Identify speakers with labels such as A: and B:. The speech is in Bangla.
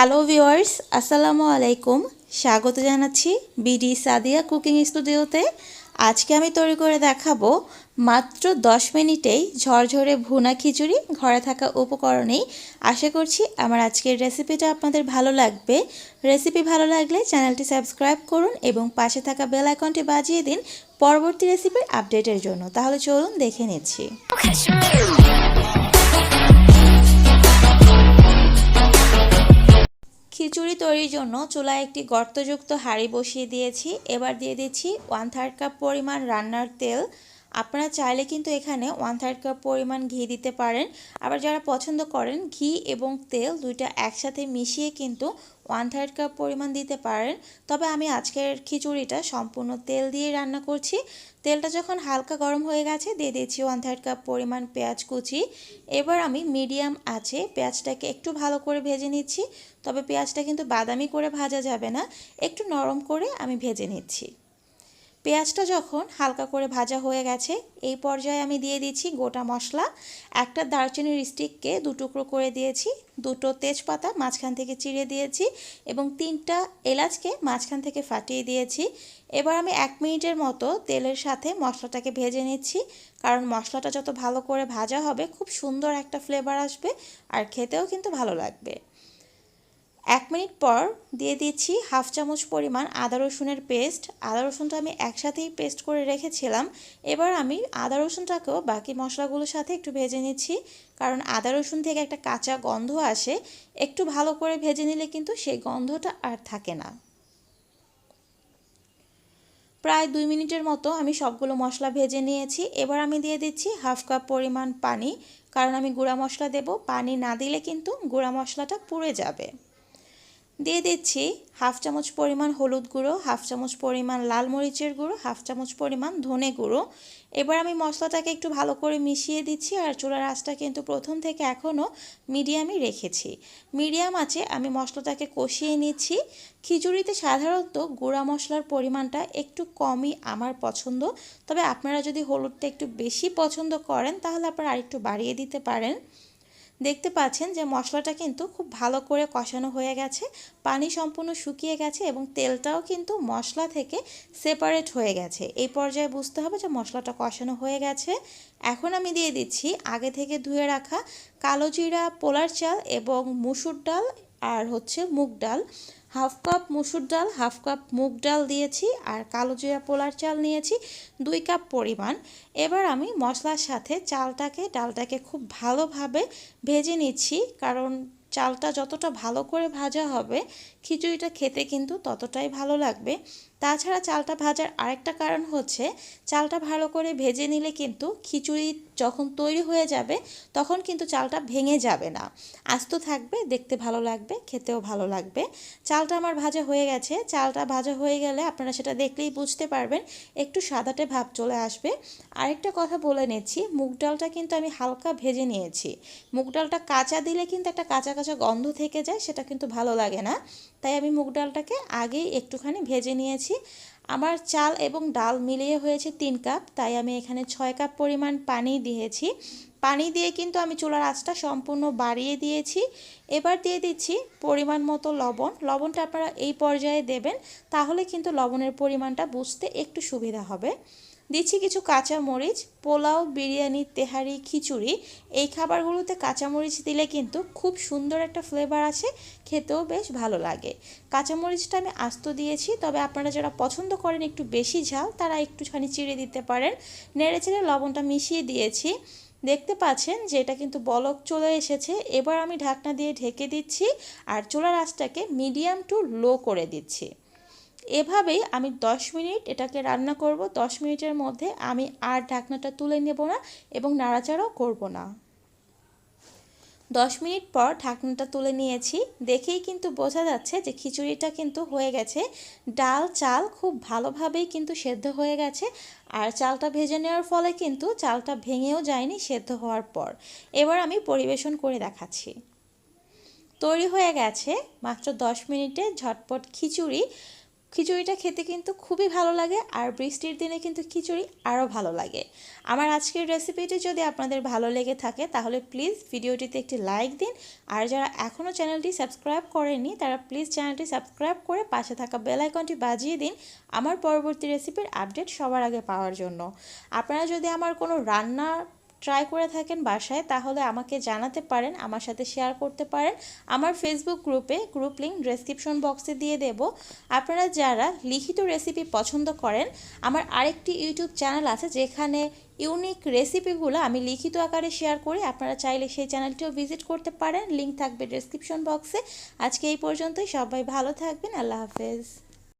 A: হ্যালো ভিওয়ার্স আসসালামু আলাইকুম স্বাগত জানাচ্ছি বিডি সাদিয়া কুকিং স্টুডিওতে আজকে আমি তৈরি করে দেখাবো মাত্র 10 মিনিটেই ঝরঝরে ভুনা খিচুড়ি ঘরে থাকা উপকরণেই। আশা করছি আমার আজকের রেসিপিটা আপনাদের ভালো লাগবে। রেসিপি ভালো লাগলে চ্যানেলটি সাবস্ক্রাইব করুন এবং পাশে থাকা বেল আইকনটি বাজিয়ে দিন পরবর্তী রেসিপির আপডেটের জন্য। তাহলে চলুন দেখে নিচ্ছি। খিচুড়ি তৈরির জন্য চুলায় একটি গর্তযুক্ত হাঁড়ি বসিয়ে দিয়েছি। এবার দিয়ে দিচ্ছি ওয়ান থার্ড কাপ পরিমাণ রান্নার তেল। আপনারা চাইলে কিন্তু এখানে ওয়ান থার্ড কাপ পরিমাণ ঘি দিতে পারেন। আবার যারা পছন্দ করেন, ঘি এবং তেল দুইটা একসাথে মিশিয়ে কিন্তু ওয়ান থার্ড কাপ পরিমাণ দিতে পারেন। তবে আমি আজকের খিচুড়িটা সম্পূর্ণ তেল দিয়ে রান্না করছি। তেলটা যখন হালকা গরম হয়ে গেছে, দিয়ে দিচ্ছি ওয়ান থার্ড কাপ পরিমাণ পেঁয়াজ কুচি। এবার আমি মিডিয়াম আছে, পেঁয়াজটাকে একটু ভালো করে ভেজে নিচ্ছি। তবে পেঁয়াজটা কিন্তু বাদামি করে ভাজা যাবে না, একটু নরম করে আমি ভেজে নিচ্ছি। পেঁয়াজটা যখন হালকা করে ভাজা হয়ে গেছে, এই পর্যায়ে আমি দিয়ে দিচ্ছি গোটা মশলা। একটা দারচিনির স্টিককে দু টুকরো করে দিয়েছি, দুটো তেজপাতা মাঝখান থেকে চিড়ে দিয়েছি এবং তিনটা এলাচকে মাঝখান থেকে ফাটিয়ে দিয়েছি। এবার আমি এক মিনিটের মতো তেলের সাথে মশলাটাকে ভেজে নিচ্ছি, কারণ মশলাটা যত ভালো করে ভাজা হবে, খুব সুন্দর একটা ফ্লেভার আসবে আর খেতেও কিন্তু ভালো লাগবে। এক মিনিট পর দিয়ে দিচ্ছি হাফ চামচ পরিমাণ আদা রসুনের পেস্ট। আদা রসুনটা আমি একসাথেই পেস্ট করে রেখেছিলাম। এবার আমি আদা রসুনটাকেও বাকি মশলাগুলোর সাথে একটু ভেজে নিচ্ছি। কারণ আদা রসুন থেকে একটা কাঁচা গন্ধ আসে। একটু ভালো করে ভেজে নিলে কিন্তু সেই গন্ধটা আর থাকে না। প্রায় দুই মিনিটের মতো আমি সবগুলো মশলা ভেজে নিয়েছি। এবার আমি দিয়ে দিচ্ছি হাফ কাপ পরিমাণ পানি। কারণ আমি গুঁড়া মশলা দেব। পানি না দিলে কিন্তু গুঁড়া মশলাটা পুড়ে যাবে। দিয়ে দিচ্ছি হাফ চামচ পরিমাণ হলুদ গুঁড়ো, হাফ চামচ পরিমাণ লাল মরিচের গুঁড়ো, হাফ চামচ পরিমাণ ধনে গুঁড়ো। এবার আমি মশলাটাকে একটু ভালো করে মিশিয়ে দিচ্ছি আর চুলার আঁচটা কিন্তু প্রথম থেকে এখনও মিডিয়ামই রেখেছি। মিডিয়াম আছে, আমি মশলাটাকে কষিয়ে নিচ্ছি। খিচুড়িতে সাধারণত গুঁড়া মশলার পরিমাণটা একটু কমই আমার পছন্দ। তবে আপনারা যদি হলুদটা একটু বেশি পছন্দ করেন, তাহলে আপনারা আরেকটু বাড়িয়ে দিতে পারেন। দেখতে পাচ্ছেন যে মশলাটা কিন্তু খুব ভালো করে কষানো হয়ে গেছে, পানি সম্পূর্ণ শুকিয়ে গেছে এবং তেলটাও কিন্তু মশলা থেকে সেপারেট হয়ে গেছে। এই পর্যায়ে বুঝতে হবে যে মশলাটা কষানো হয়ে গেছে। এখন আমি দিয়ে দিচ্ছি আগে থেকে ধুয়ে রাখা কালো জিরা, পোলার চাল এবং মুসুর ডাল আর হচ্ছে মুগ ডাল। হাফ কাপ মুসুর ডাল, হাফ কাপ মুগ ডাল দিয়েছি আর কালো জিরা পোলার চাল নিয়েছি, দুই কাপ পরিমাণ। এবার আমি মশলার সাথে চালটাকে, ডালটাকে খুব ভালোভাবে ভেজে নিচ্ছি, কারণ চালটা যতটা ভালো করে ভাজা হবে, খিচুড়িটা খেতে কিন্তু ততটাই ভালো লাগবে। তাছাড়া চালটা ভাজার আরেকটা কারণ হচ্ছে, চালটা ভালো করে ভেজে নিলে কিন্তু খিচুড়ি যখন তৈরি হয়ে যাবে, তখন কিন্তু চালটা ভেঙে যাবে না। আস্ত থাকবে, দেখতে ভালো লাগবে, খেতেও ভালো লাগবে। চালটা আমার ভাজা হয়ে গেছে। চালটা ভাজা হয়ে গেলে আপনারা সেটা দেখলেই বুঝতে পারবেন, একটু সাদাটে ভাব চলে আসবে। আরেকটা কথা বলে নিচ্ছি, মুগ ডালটা কিন্তু আমি হালকা ভেজে নিয়েছি। মুগ ডালটা কাঁচা দিলে কিন্তু একটা কাঁচা কাঁচা গন্ধ থেকে যায়, সেটা কিন্তু ভালো লাগে না। তাই আমি মুগ ডালটাকে আগেই একটুখানি ভেজে নিয়েছি। আমার চাল এবং ডাল মিলিয়ে হয়েছে তিন কাপ, তাই আমি এখানে ছয় কাপ পরিমাণ পানি দিয়েছি। পানি দিয়ে কিন্তু আমি চুলার আঁচটা সম্পূর্ণ বাড়িয়ে দিয়েছি। এবার দিয়ে দিচ্ছি পরিমাণ মতো লবণ। লবণটা আপনারা এই পর্যায়ে দেবেন, তাহলে কিন্তু লবণের পরিমাণটা বুঝতে একটু সুবিধা হবে। দিচ্ছি কিছু কাঁচা মরিচ পোলাও, বিরিয়ানি, তেহারি, খিচুড়ি। এই খাবারগুলোতে কাঁচামরিচ দিলে কিন্তু খুব সুন্দর একটা ফ্লেভার আছে, খেতেও বেশ ভালো লাগে। কাঁচামরিচটা আমি আস্ত দিয়েছি, তবে আপনারা যারা পছন্দ করেন একটু বেশি ঝাল, তারা একটুখানি চিড়ে দিতে পারেন। নেড়ে চেড়ে লবণটা মিশিয়ে দিয়েছি। দেখতে পাচ্ছেন যে এটা কিন্তু বলক চলে এসেছে। এবার আমি ঢাকনা দিয়ে ঢেকে দিচ্ছি আর চুলার আঁচটাকে মিডিয়াম টু লো করে দিচ্ছি। এভাবেই আমি 10 মিনিট এটাকে রান্না করব। 10 মিনিটের মধ্যে আমি আর ঢাকনাটা তুলে নেব না এবং নাড়াচাড়াও করব না। 10 মিনিট পর ঢাকনাটা তুলে নিয়েছি। দেখেই কিন্তু বোঝা যাচ্ছে যে খিচুড়িটা কিন্তু হয়ে গেছে। ডাল, চাল খুব ভালোভাবেই কিন্তু সেদ্ধ হয়ে গেছে। আর চালটা ভেজে নেওয়ার ফলে কিন্তু চালটা ভেঙেও যায়নি সেদ্ধ হওয়ার পর। এবার আমি পরিবেশন করে দেখাচ্ছি। তৈরি হয়ে গেছে মাত্র 10 মিনিটে ঝটপট খিচুড়ি। খিচুড়িটা খেতে কিন্তু খুবই ভালো লাগে আর বৃষ্টির দিনে কিন্তু খিচুড়ি আরও ভালো লাগে। আমার আজকের রেসিপিটি যদি আপনাদের ভালো লেগে থাকে তাহলে প্লিজ ভিডিওটিতে একটি লাইক দিন আর যারা এখনও চ্যানেলটি সাবস্ক্রাইব করেনি তারা প্লিজ চ্যানেলটি সাবস্ক্রাইব করে পাশে থাকা বেল আইকনটি বাজিয়ে দিন আমার পরবর্তী রেসিপির আপডেট সবার আগে পাওয়ার জন্য। আপনারা যদি আমার কোনো রান্না ট্রাই করে থাকেন বাসায়, তাহলে আমাকে জানাতে পারেন, আমার সাথে শেয়ার করতে পারেন। আমার ফেসবুক গ্রুপে গ্রুপ লিঙ্ক ডেসক্রিপশন বক্সে দিয়ে দেব। আপনারা যারা লিখিত রেসিপি পছন্দ করেন, আমার আরেকটি ইউটিউব চ্যানেল আছে, যেখানে ইউনিক রেসিপিগুলো আমি লিখিত আকারে শেয়ার করি। আপনারা চাইলে সেই চ্যানেলটিও ভিজিট করতে পারেন লিঙ্ক থাকবে ডেসক্রিপশন বক্সে আজকে এই পর্যন্তই, সবাই ভালো থাকবেন, আল্লাহ হাফেজ।